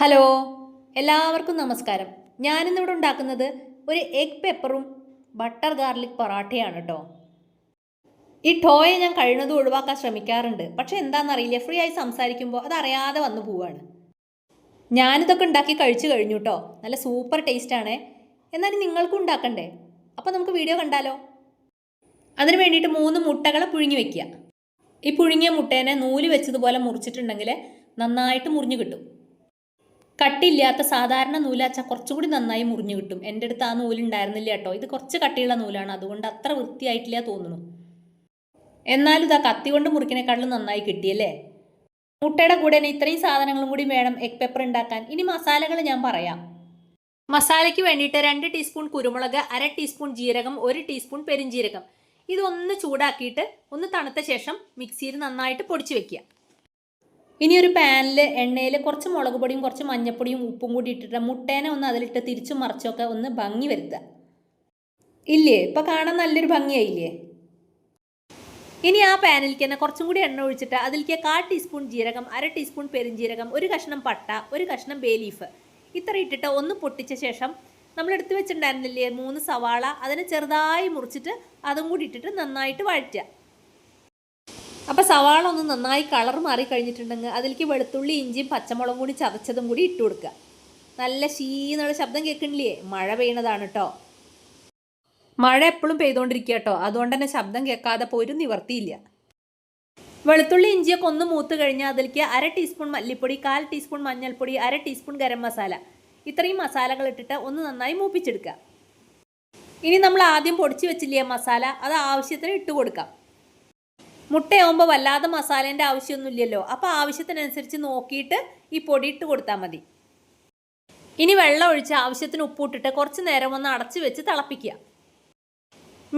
Hello എല്ലാവർക്കും നമസ്കാരം. ഞാനിന്നിവിടെ ഉണ്ടാക്കുന്നത് ഒരു എഗ് പെപ്പറും ബട്ടർ ഗാർലിക് പൊറാട്ടയാണ് കേട്ടോ ഈ ടോയെ ഞാൻ കഴിയുന്നതും ഒഴിവാക്കാൻ ശ്രമിക്കാറുണ്ട്. പക്ഷെ എന്താണെന്നറിയില്ല ഫ്രീ ആയി സംസാരിക്കുമ്പോൾ അതറിയാതെ വന്നു പോവാണ്. ഞാനിതൊക്കെ ഉണ്ടാക്കി കഴിച്ചു കഴിഞ്ഞു കേട്ടോ നല്ല സൂപ്പർ ടേസ്റ്റാണ് എന്നാലും നിങ്ങൾക്കും ഉണ്ടാക്കണ്ടേ? അപ്പോൾ നമുക്ക് വീഡിയോ കണ്ടാലോ? അതിന് വേണ്ടിയിട്ട് മൂന്ന് മുട്ടകളെ പുഴുങ്ങി വെക്കുക. ഈ പുഴുങ്ങിയ മുട്ടേനെ നൂൽ വെച്ചതുപോലെ മുറിച്ചിട്ടുണ്ടെങ്കിൽ നന്നായിട്ട് മുറിഞ്ഞു കിട്ടും. കട്ടിയില്ലാത്ത സാധാരണ നൂലാച്ച കുറച്ചും കൂടി നന്നായി മുറിഞ്ഞു കിട്ടും. എന്റെ അടുത്ത് ആ നൂലുണ്ടായിരുന്നില്ല കേട്ടോ. ഇത് കുറച്ച് കട്ടിയുള്ള നൂലാണ്. അതുകൊണ്ട് അത്ര വൃത്തിയായിട്ടില്ല തോന്നുന്നു. എന്നാലും ഇതാ കത്തി കൊണ്ട് മുറിക്കണേക്കാളും നന്നായി കിട്ടിയല്ലേ മുട്ടയുടെ കൂടെ തന്നെ ഇത്രയും സാധനങ്ങളും കൂടി വേണം എഗ് പെപ്പർ ഉണ്ടാക്കാൻ. ഇനി മസാലകൾ ഞാൻ പറയാം. മസാലയ്ക്ക് വേണ്ടിയിട്ട് രണ്ട് ടീസ്പൂൺ കുരുമുളക് അര ടീസ്പൂൺ ജീരകം ഒരു ടീസ്പൂൺ പെരിഞ്ജീരകം ഇതൊന്ന് ചൂടാക്കിയിട്ട് ഒന്ന് തണുത്ത ശേഷം മിക്സിയിൽ നന്നായിട്ട് പൊടിച്ചു വെക്കുക. ഇനി ഒരു പാനിൽ എണ്ണയിൽ കുറച്ച് മുളക് പൊടിയും കുറച്ച് മഞ്ഞപ്പൊടിയും ഉപ്പും കൂടി ഇട്ടിട്ട് മുട്ടേനെ ഒന്ന് അതിലിട്ട് തിരിച്ചു മറിച്ചൊക്കെ ഒന്ന് ഭംഗി വരുത്തുക. ഇല്ലേ? ഇപ്പം കാണാൻ നല്ലൊരു ഭംഗിയായില്ലേ? ഇനി ആ പാനിലേക്ക് തന്നെ കുറച്ചും കൂടി എണ്ണ ഒഴിച്ചിട്ട് അതിലേക്ക് കാൽ ടീസ്പൂൺ ജീരകം അര ടീസ്പൂൺ പെരിഞ്ജീരകം ഒരു കഷ്ണം പട്ട ഒരു കഷ്ണം ബേലീഫ് ഇത്ര ഇട്ടിട്ട് ഒന്ന് പൊട്ടിച്ച ശേഷം നമ്മൾ എടുത്തു വെച്ചിട്ടുണ്ടായിരുന്നില്ലേ? മൂന്ന് സവാള അതിനെ ചെറുതായി മുറിച്ചിട്ട് അതും കൂടി ഇട്ടിട്ട് നന്നായിട്ട് വഴറ്റുക. അപ്പോൾ സവാള ഒന്ന് നന്നായി കളർ മാറി കഴിഞ്ഞിട്ടുണ്ടെങ്കിൽ അതിലേക്ക് വെളുത്തുള്ളി ഇഞ്ചിയും പച്ചമുളകും കൂടി ചതച്ചതും കൂടി ഇട്ട് കൊടുക്കുക. നല്ല ശീന്നുള്ള ശബ്ദം കേൾക്കണില്ലേ? മഴ പെയ്യണതാണ് കേട്ടോ മഴ എപ്പോഴും പെയ്തുകൊണ്ടിരിക്കുക കേട്ടോ അതുകൊണ്ട് തന്നെ ശബ്ദം കേൾക്കാതെ പോരും നിവർത്തിയില്ല. വെളുത്തുള്ളി ഇഞ്ചിയൊക്കെ ഒന്ന് മൂത്ത് കഴിഞ്ഞാൽ അതിലേക്ക് അര ടീസ്പൂൺ മല്ലിപ്പൊടി കാൽ ടീസ്പൂൺ മഞ്ഞൾപ്പൊടി അര ടീസ്പൂൺ ഗരം മസാല. ഇത്രയും മസാലകൾ ഇട്ടിട്ട് ഒന്ന് നന്നായി മൂപ്പിച്ചെടുക്കുക. ഇനി നമ്മൾ ആദ്യം പൊടിച്ച് വെച്ചില്ലേ മസാല? അത് ആവശ്യത്തിന് ഇട്ട് കൊടുക്കാം. മുട്ടയാവുമ്പോൾ വല്ലാതെ മസാലേന്റെ ആവശ്യമൊന്നുമില്ലല്ലോ. അപ്പോൾ ആവശ്യത്തിനനുസരിച്ച് നോക്കിയിട്ട് ഈ പൊടി ഇട്ട് കൊടുത്താൽ മതി. ഇനി വെള്ളം ഒഴിച്ച് ആവശ്യത്തിന് ഉപ്പിട്ടിട്ട് കുറച്ച് നേരം ഒന്ന് അടച്ച് വെച്ച് തിളപ്പിക്കുക.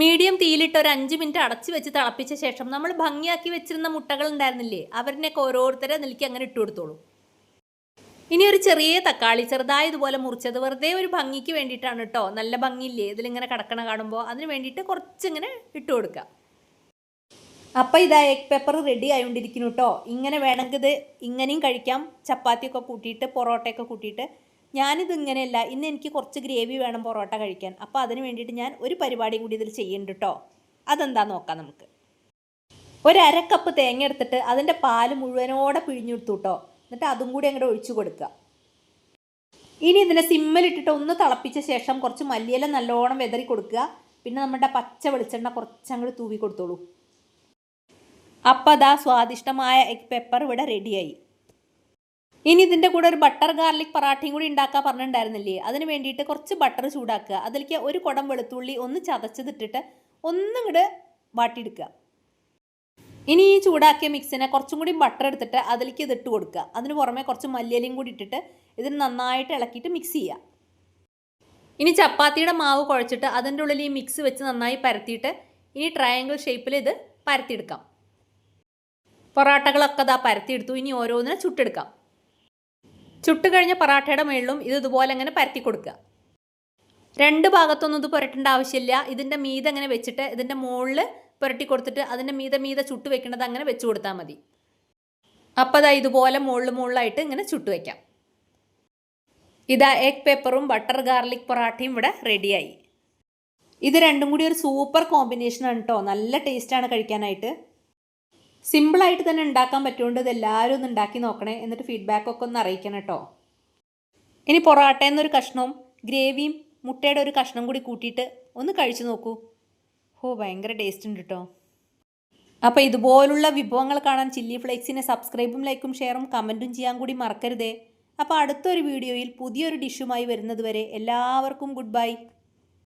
മീഡിയം തീയിലിട്ട് ഒരു അഞ്ച് മിനിറ്റ് അടച്ച് വെച്ച് തിളപ്പിച്ച ശേഷം നമ്മൾ ഭംഗിയാക്കി വെച്ചിരുന്ന മുട്ടകൾ ഉണ്ടായിരുന്നില്ലേ അവരിനൊക്കെ ഓരോരുത്തരെ നിൽക്കി അങ്ങനെ ഇട്ട് കൊടുത്തോളൂ. ഇനി ഒരു ചെറിയ തക്കാളി ചെറുതായി ഇതുപോലെ മുറിച്ചത് വെറുതെ ഒരു ഭംഗിക്ക് വേണ്ടിയിട്ടാണ് കേട്ടോ. നല്ല ഭംഗിയില്ലേ? ഇതിലിങ്ങനെ കിടക്കണ കാണുമ്പോൾ അതിന് വേണ്ടിയിട്ട് കുറച്ചിങ്ങനെ ഇട്ട് കൊടുക്കുക. അപ്പം ഇതാ എഗ് പേപ്പർ റെഡി ആയിക്കൊണ്ടിരിക്കുന്നു കേട്ടോ ഇങ്ങനെ വേണമെങ്കിൽ ഇത് ഇങ്ങനെയും കഴിക്കാം. ചപ്പാത്തിയൊക്കെ കൂട്ടിയിട്ട് പൊറോട്ടയൊക്കെ കൂട്ടിയിട്ട്. ഞാനിത് ഇങ്ങനെയല്ല ഇന്ന് എനിക്ക് കുറച്ച് ഗ്രേവി വേണം പൊറോട്ട കഴിക്കാൻ. അപ്പോൾ അതിന് വേണ്ടിയിട്ട് ഞാൻ ഒരു പരിപാടി കൂടി ഇതിൽ ചെയ്യുന്നുണ്ട് കേട്ടോ അതെന്താ നോക്കാം നമുക്ക്. ഒരു അര കപ്പ് തേങ്ങ എടുത്തിട്ട് അതിന്റെ പാൽ മുഴുവനോടെ പിഴിഞ്ഞെടുത്തു കേട്ടോ എന്നിട്ട് അതും കൂടി അങ്ങോട്ട് ഒഴിച്ചു കൊടുക്കുക. ഇനി ഇതിനെ സിമ്മലിട്ടിട്ട് ഒന്ന് തിളപ്പിച്ച ശേഷം കുറച്ച് മല്ലിയില നല്ലോണം വെതറി കൊടുക്കുക. പിന്നെ നമ്മുടെ പച്ച വെളിച്ചെണ്ണ കുറച്ചങ്ങോട്ട് തൂവി കൊടുത്തോളൂ. അപ്പം അതാ സ്വാദിഷ്ടമായ എഗ് പെപ്പർ ഇവിടെ റെഡിയായി ഇനി ഇതിന്റെ കൂടെ ഒരു ബട്ടർ ഗാർലിക് പറാട്ടയും കൂടി ഉണ്ടാക്കാൻ പറഞ്ഞിട്ടുണ്ടായിരുന്നില്ലേ? അതിന് വേണ്ടിയിട്ട് കുറച്ച് ബട്ടർ ചൂടാക്കുക. അതിലേക്ക് ഒരു കുടം വെളുത്തുള്ളി ഒന്ന് ചതച്ചതിട്ടിട്ട് ഒന്നും കൂടെ വാട്ടിയെടുക്കുക. ഇനി ഈ ചൂടാക്കിയ മിക്സിനെ കുറച്ചും കൂടി ബട്ടർ എടുത്തിട്ട് അതിലേക്ക് ഇതിട്ട് കൊടുക്കുക. അതിന് പുറമെ കുറച്ച് മല്ലിയിലയും കൂടി ഇട്ടിട്ട് ഇതിന് നന്നായിട്ട് ഇളക്കിയിട്ട് മിക്സ് ചെയ്യുക. ഇനി ചപ്പാത്തിയുടെ മാവ് കുഴച്ചിട്ട് അതിന്റെ ഉള്ളിൽ ഈ മിക്സ് വെച്ച് നന്നായി പരത്തിയിട്ട് ഇനി ട്രയാങ്കിൾ ഷേപ്പിൽ ഇത് പരത്തിയെടുക്കാം. പൊറാട്ടകളൊക്കെ ഇതാ പരത്തിയെടുത്തു. ഇനി ഓരോന്നിനെ ചുട്ടെടുക്കാം. ചുട്ട് കഴിഞ്ഞ പൊറാട്ടയുടെ മുകളിലും ഇത് ഇതുപോലെ അങ്ങനെ പരത്തി കൊടുക്കുക. രണ്ട് ഭാഗത്തൊന്നും ഇത് പുരട്ടേണ്ട ആവശ്യമില്ല. ഇതിന്റെ മീതെ അങ്ങനെ വെച്ചിട്ട് ഇതിന്റെ മുകളിൽ പുരട്ടി കൊടുത്തിട്ട് അതിന്റെ മീത മീത ചുട്ട് വെക്കേണ്ടത് അങ്ങനെ വെച്ച് കൊടുത്താൽ മതി. അപ്പോൾ അതാ ഇതുപോലെ മുകളിൽ മുകളിലായിട്ട് ഇങ്ങനെ ചുട്ട് വയ്ക്കാം ഇതാ എഗ് പേപ്പറും ബട്ടർ ഗാർലിക് പൊറാട്ടയും ഇവിടെ റെഡിയായി ഇത് രണ്ടും കൂടി ഒരു സൂപ്പർ കോമ്പിനേഷനാണ് കേട്ടോ നല്ല ടേസ്റ്റാണ് കഴിക്കാനായിട്ട്. സിമ്പിളായിട്ട് തന്നെ ഉണ്ടാക്കാൻ പറ്റുകൊണ്ട് ഇത് എല്ലാവരും ഒന്ന് ഉണ്ടാക്കി നോക്കണേ. എന്നിട്ട് ഫീഡ്ബാക്കൊക്കെ ഒന്ന് അറിയിക്കണം കേട്ടോ. ഇനി പൊറോട്ട നിന്നൊരു കഷ്ണവും ഗ്രേവിയും മുട്ടയുടെ ഒരു കഷ്ണം കൂടി കൂട്ടിയിട്ട് ഒന്ന് കഴിച്ചു നോക്കൂ. ഓ ഭയങ്കര ടേസ്റ്റ് ഉണ്ട് കേട്ടോ. അപ്പോൾ ഇതുപോലുള്ള വിഭവങ്ങൾ കാണാൻ ചില്ലി ഫ്ലേക്സിനെ സബ്സ്ക്രൈബും ലൈക്കും ഷെയറും കമന്റും ചെയ്യാൻ കൂടി മറക്കരുതേ. അപ്പോൾ അടുത്തൊരു വീഡിയോയിൽ പുതിയൊരു ഡിഷുമായി വരുന്നതുവരെ എല്ലാവർക്കും ഗുഡ് ബൈ